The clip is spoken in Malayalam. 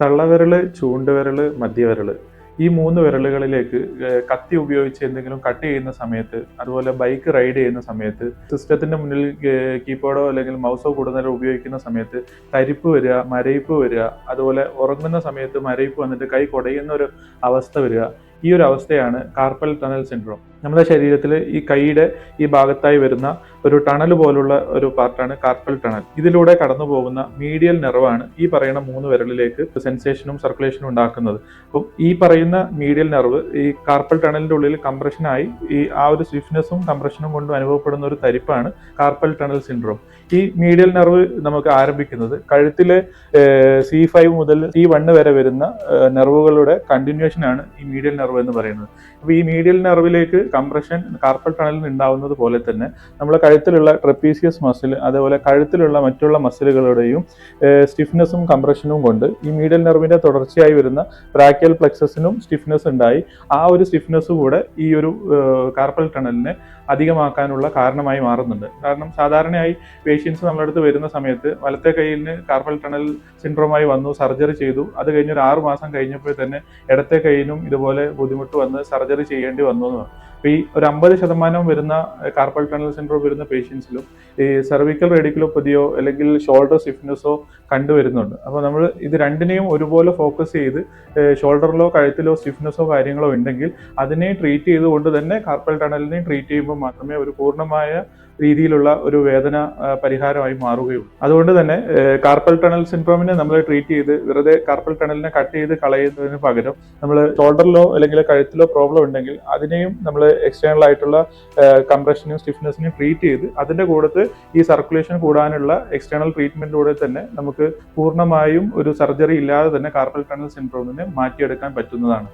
തള്ളവിരൽ ചൂണ്ടുവിരൽ മധ്യവിരൽ ഈ മൂന്ന് വിരലുകളിലേക്ക് കത്തി ഉപയോഗിച്ച് എന്തെങ്കിലും കട്ട് ചെയ്യുന്ന സമയത്ത് അതുപോലെ ബൈക്ക് റൈഡ് ചെയ്യുന്ന സമയത്ത് സിസ്റ്റത്തിന്റെ മുന്നിൽ കീബോർഡോ അല്ലെങ്കിൽ മൗസോ കൂടുതൽ ഉപയോഗിക്കുന്ന സമയത്ത് തരിപ്പ് വരിക മരയിപ്പ് വരിക അതുപോലെ ഉറങ്ങുന്ന സമയത്ത് മരയിപ്പ് വന്നിട്ട് കൈ കുടയുന്ന ഒരു അവസ്ഥ വരിക ഈ ഒരു അവസ്ഥയാണ് കാർപ്പൽ ടണൽ സിൻഡ്രോം. നമ്മുടെ ശരീരത്തിൽ ഈ കൈയുടെ ഈ ഭാഗത്തായി വരുന്ന ഒരു ടണൽ പോലുള്ള ഒരു പാർട്ടാണ് കാർപ്പൽ ടണൽ. ഇതിലൂടെ കടന്നു പോകുന്ന മീഡിയൽ നെർവാണ് ഈ പറയുന്ന മൂന്ന് വിരലിലേക്ക് സെൻസേഷനും സർക്കുലേഷനും ഉണ്ടാക്കുന്നത്. അപ്പം ഈ പറയുന്ന മീഡിയൽ നെർവ് ഈ കാർപ്പൽ ടണലിന്റെ ഉള്ളിൽ കംപ്രഷനായി ഈ ആ ഒരു സ്വിഫ്നെസ്സും കംപ്രഷനും കൊണ്ടും അനുഭവപ്പെടുന്ന ഒരു തരിപ്പാണ് കാർപ്പൽ ടണൽ സിൻഡ്രോം. ഈ മീഡിയൽ നെർവ് നമുക്ക് ആരംഭിക്കുന്നത് കഴുത്തിലെ സി ഫൈവ് മുതൽ സി വരെ വരുന്ന നെർവുകളുടെ കണ്ടിന്യൂഷനാണ് ഈ മീഡിയൽ നെർവ് എന്ന് പറയുന്നത്. അപ്പോൾ ഈ മീഡിയൽ നെർവിലേക്ക് കംപ്രഷൻ കാർപ്പൽ ടണലിൽ ഉണ്ടാവുന്നത് പോലെ തന്നെ നമ്മുടെ കഴുത്തിലുള്ള ട്രപ്പീസിയസ് മസിൽ അതേപോലെ കഴുത്തിലുള്ള മറ്റുള്ള മസിലുകളുടെയും സ്റ്റിഫ്നെസ്സും കംപ്രഷനും കൊണ്ട് ഈ മീഡിയൽ നെർവിന്റെ തുടർച്ചയായി വരുന്ന ബ്രാക്കിയൽ പ്ലെക്സസിനും സ്റ്റിഫ്നെസ് ഉണ്ടായി. ആ ഒരു സ്റ്റിഫ്നെസ് കൂടെ ഈ ഒരു കാർപ്പൽ ടണലിനെ അധികമാക്കാനുള്ള കാരണമായി മാറുന്നുണ്ട്. കാരണം സാധാരണയായി പേഷ്യൻസ് നമ്മുടെ അടുത്ത് വരുന്ന സമയത്ത് വലത്തെ കൈയിന് കാർപ്പൽ ടണൽ സിൻഡ്രോമായി വന്നു സർജറി ചെയ്തു. അത് കഴിഞ്ഞ് ഒരു ആറ് മാസം കഴിഞ്ഞപ്പോൾ തന്നെ ഇടത്തെ കൈയിനും ഇതുപോലെ ബുദ്ധിമുട്ട് വന്ന് സർജറി ചെയ്യേണ്ടി വന്നു എന്ന്. അപ്പോൾ ഈ ഒരു അമ്പത് ശതമാനം വരുന്ന കാർപ്പൽ ടണൽ സിൻഡ്രോം വരുന്ന പേഷ്യൻസിലും ഈ സെർവിക്കൽ റേഡിക്കുലോപ്പതിയോ അല്ലെങ്കിൽ ഷോൾഡർ സ്റ്റിഫ്നെസ്സോ കണ്ടുവരുന്നുണ്ട്. അപ്പോൾ നമ്മൾ ഇത് രണ്ടിനെയും ഒരുപോലെ ഫോക്കസ് ചെയ്ത് ഷോൾഡറിലോ കഴുത്തിലോ സ്റ്റിഫ്നെസ്സോ കാര്യങ്ങളോ ഉണ്ടെങ്കിൽ അതിനെ ട്രീറ്റ് ചെയ്തുകൊണ്ട് തന്നെ കാർപ്പൽ ടണലിനെ ട്രീറ്റ് ചെയ്യുമ്പോൾ മാത്രമേ ഒരു പൂർണമായ രീതിയിലുള്ള ഒരു വേദന പരിഹാരമായി മാറുകയുള്ളൂ. അതുകൊണ്ട് തന്നെ കാർപ്പൽ ടണൽ സിൻഡ്രോമിനെ നമ്മൾ ട്രീറ്റ് ചെയ്ത് വെറുതെ കാർപ്പൽ ടണലിനെ കട്ട് ചെയ്ത് കളയുന്നതിന് പകരം നമ്മൾ ഷോൾഡറിലോ അല്ലെങ്കിൽ കഴുത്തിലോ പ്രോബ്ലം ഉണ്ടെങ്കിൽ അതിനെയും നമ്മൾ എക്സ്റ്റേണൽ ആയിട്ടുള്ള കംപ്രഷനും സ്റ്റിഫ്നെസ്സിനും ട്രീറ്റ് ചെയ്ത് അതിന്റെ കൂടത്ത് ഈ സർക്കുലേഷൻ കൂടാനുള്ള എക്സ്റ്റേണൽ ട്രീറ്റ്മെന്റിലൂടെ തന്നെ നമുക്ക് പൂർണമായും ഒരു സർജറി ഇല്ലാതെ തന്നെ കാർപ്പൽ ടണൽ സിൻഡ്രോമിനെ മാറ്റിയെടുക്കാൻ പറ്റുന്നതാണ്.